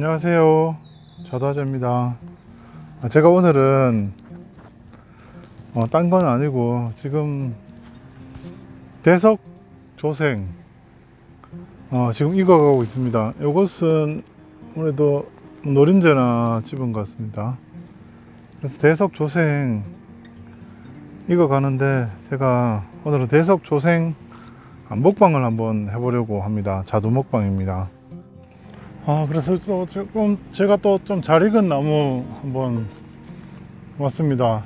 안녕하세요. 자다자입니다. 아, 제가 오늘은 어, 딴 건 아니고 지금 대석 조생 어, 지금 익어가고 있습니다. 이것은 아무래도 노린재나 집은 것 같습니다. 그래서 대석 조생 익어가는데 제가 오늘은 대석 조생 먹방을 한번 해보려고 합니다. 자두 먹방입니다. 아 그래서 또 조금 제가 또 좀 잘 익은 나무 한번 왔습니다.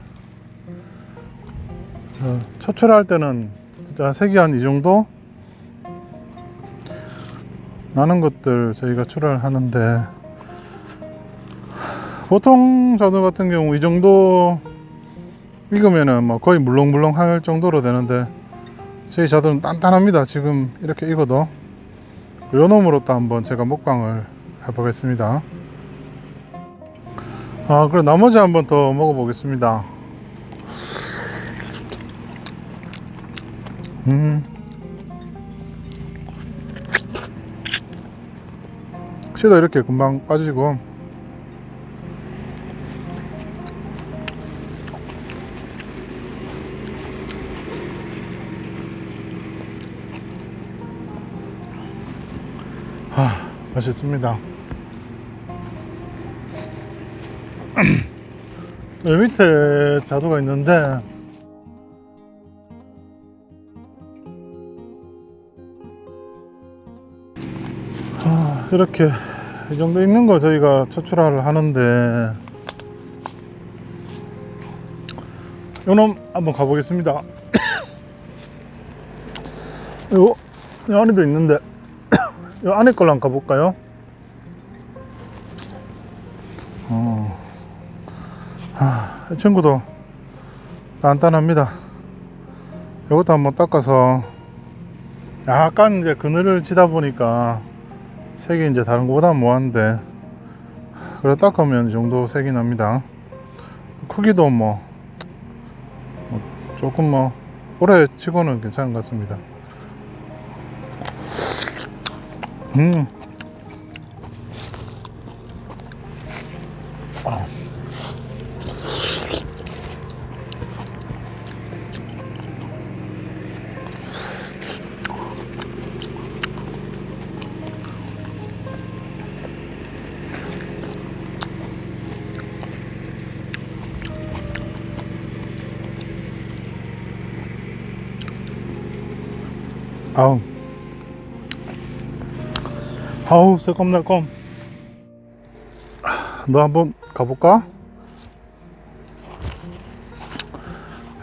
어, 초출할 때는 진짜 색이 한 이 정도 나는 것들 저희가 출하하는데 보통 자두 같은 경우 이 정도 익으면은 뭐 거의 물렁물렁 할 정도로 되는데 저희 자두는 단단합니다. 지금 이렇게 익어도 요 놈으로 또 한번 제가 먹방을 해보겠습니다. 아, 그럼 나머지 한번 더 먹어보겠습니다. 음. 씨도 이렇게 금방 빠지고. 아, 맛있습니다. 여기 밑에 자두가 있는데 아, 이렇게 이 정도 있는 거 저희가 초출하를 하는데 요놈 한번 가보겠습니다. 요, 요 안에도 있는데 요 안에 걸로 한번 가볼까요? 이 친구도 단단합니다. 이것도 한번 닦아서 약간 이제 그늘을 치다 보니까 색이 이제 다른 것보다 뭐한데 그래 닦으면 이 정도 색이 납니다. 크기도 뭐, 뭐 조금 뭐 오래 치고는 괜찮은 것 같습니다. 음. 아 우. 아우 새콤달콤. 너 한번 가볼까?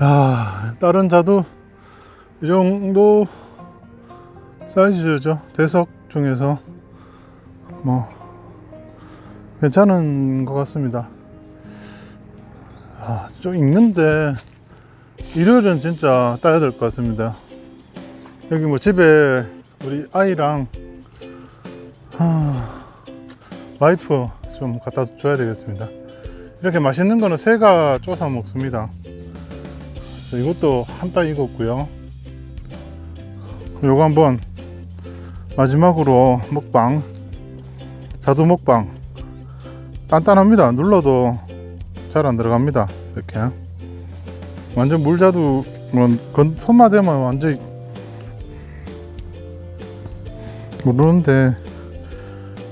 야 다른 자도 이 정도 사이즈죠. 대석 중에서. 뭐 괜찮은 것 같습니다. 아, 좀 익는데 일요일은 진짜 따야 될 것 같습니다 여기 뭐 집에 우리 아이랑 하, 와이프 좀 갖다 줘야 되겠습니다. 이렇게 맛있는 거는 새가 쪼사 먹습니다. 자, 이것도 한따 익었고요. 요거 한번 마지막으로 먹방 자두 먹방 단단합니다. 눌러도 잘 안 들어갑니다. 이렇게 완전 물자두 건 손만 대면 완전 모르는데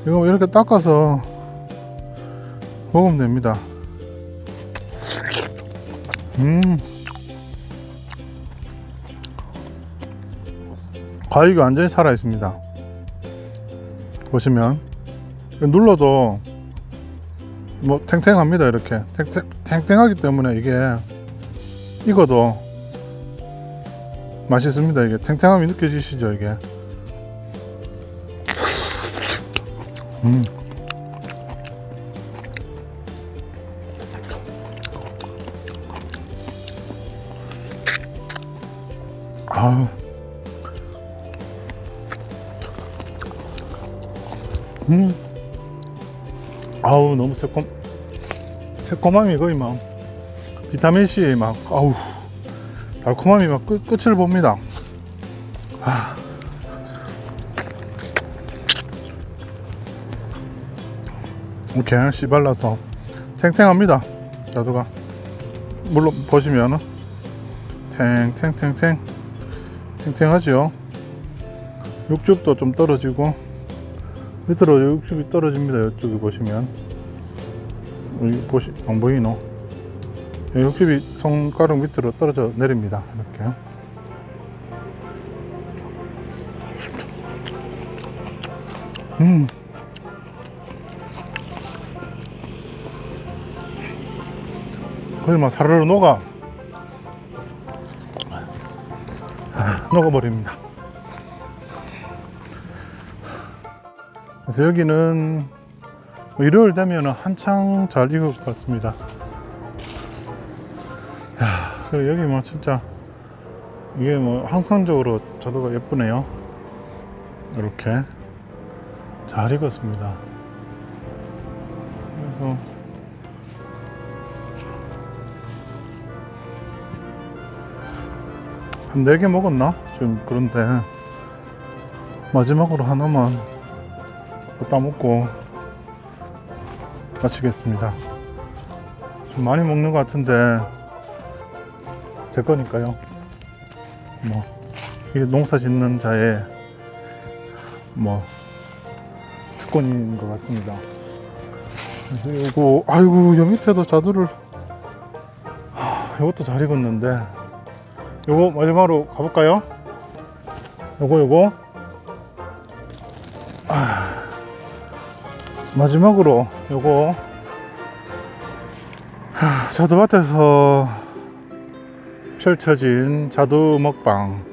이거 이렇게 닦아서 먹으면 됩니다. 음. 과육이 완전히 살아 있습니다. 보시면 눌러도 뭐 탱탱합니다. 이렇게 탱탱, 탱탱하기 때문에 이게 익어도 맛있습니다. 이게 탱탱함이 느껴지시죠? 이게. 음. 아우. 음. 아우, 너무 새콤. 새콤함이 거의 막, 비타민C 막, 아우. 달콤함이 막 끝, 끝을 봅니다. 아. 이렇게 씨 발라서 탱탱합니다. 자두가. 물론 보시면은 탱탱탱탱. 탱탱하지요. 육즙도 좀 떨어지고 밑으로 육즙이 떨어집니다. 이쪽에 보시면. 여기 보시 안 보이노? 예, 육즙이 손가락 밑으로 떨어져 내립니다. 이렇게. 음 거의 막 사르르 녹아. 아, 녹아버립니다. 그래서 여기는 뭐 일요일 되면 한창 잘 익을 것 같습니다. 야, 여기 뭐 진짜 이게 뭐 항상적으로 자두가 예쁘네요. 이렇게 잘 익었습니다. 그래서 네 개 먹었나? 지금 그런데 마지막으로 하나만 더 따먹고 마치겠습니다. 좀 많이 먹는 것 같은데 제 거니까요. 뭐 이게 농사 짓는 자의 뭐 특권인 것 같습니다. 요거 아이고 여 밑에도 자두를 하, 이것도 잘 익었는데 요거 마지막으로 가볼까요? 요거 요거 아, 마지막으로 요거 하, 자두밭에서 펼쳐진 자두 먹방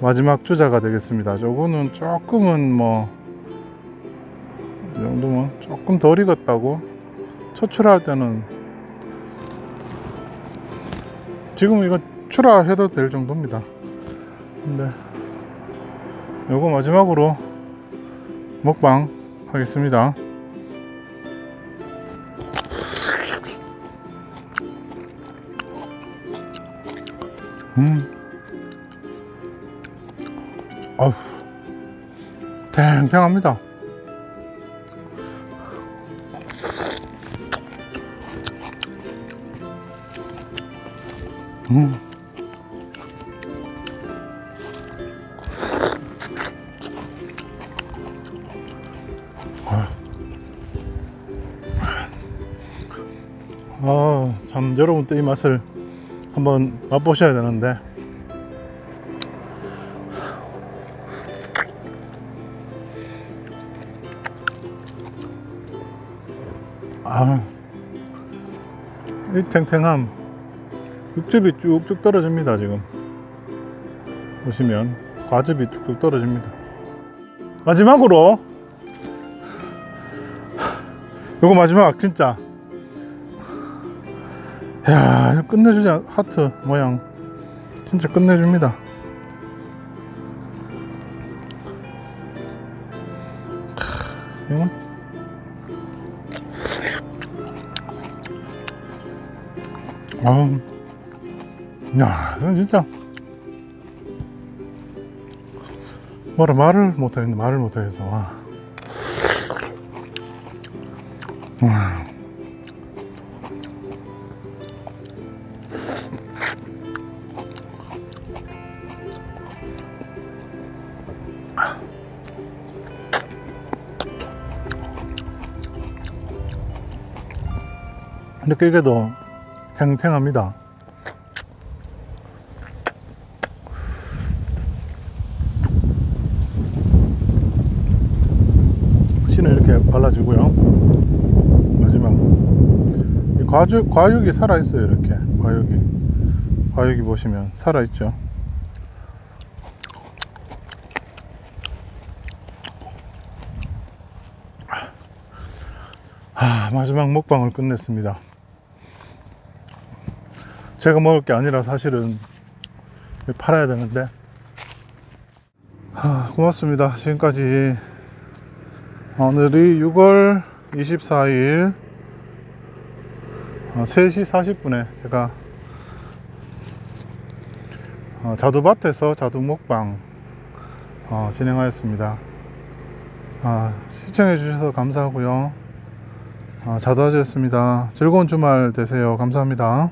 마지막 주자가 되겠습니다. 요거는 조금은 뭐, 이 정도면 조금 덜 익었다고 초출할 때는 지금 이거 출하해도 될 정도입니다. 근데 요거 마지막으로 먹방 하겠습니다. 음. 아휴. 탱탱합니다. 음. 참 여러분도 이 맛을 한번 맛보셔야 되는데. 아, 이 탱탱함 육즙이 쭉쭉 떨어집니다 지금. 보시면 과즙이 쭉쭉 떨어집니다. 마지막으로. 요거 마지막 진짜 야 끝내주자 하트 모양. 진짜 끝내줍니다. 크, 이건? 진짜. 뭐라 말을 못하겠네 말을 못하겠어 와. 와. 느끼게도 탱탱합니다. 신을 이렇게 발라주고요. 마지막 이 과육 과육이 살아 있어요. 이렇게 과육이 과육이 보시면 살아 있죠. 아, 마지막 먹방을 끝냈습니다. 제가 먹을 게 아니라 사실은 팔아야 되는데 아, 고맙습니다. 지금까지 오늘이 6월 24일 3시 40분에 제가 어, 자두밭에서 자두 먹방 어, 진행하였습니다. 아, 시청해 주셔서 감사하고요. 어, 자도하셨습니다. 즐거운 주말 되세요. 감사합니다.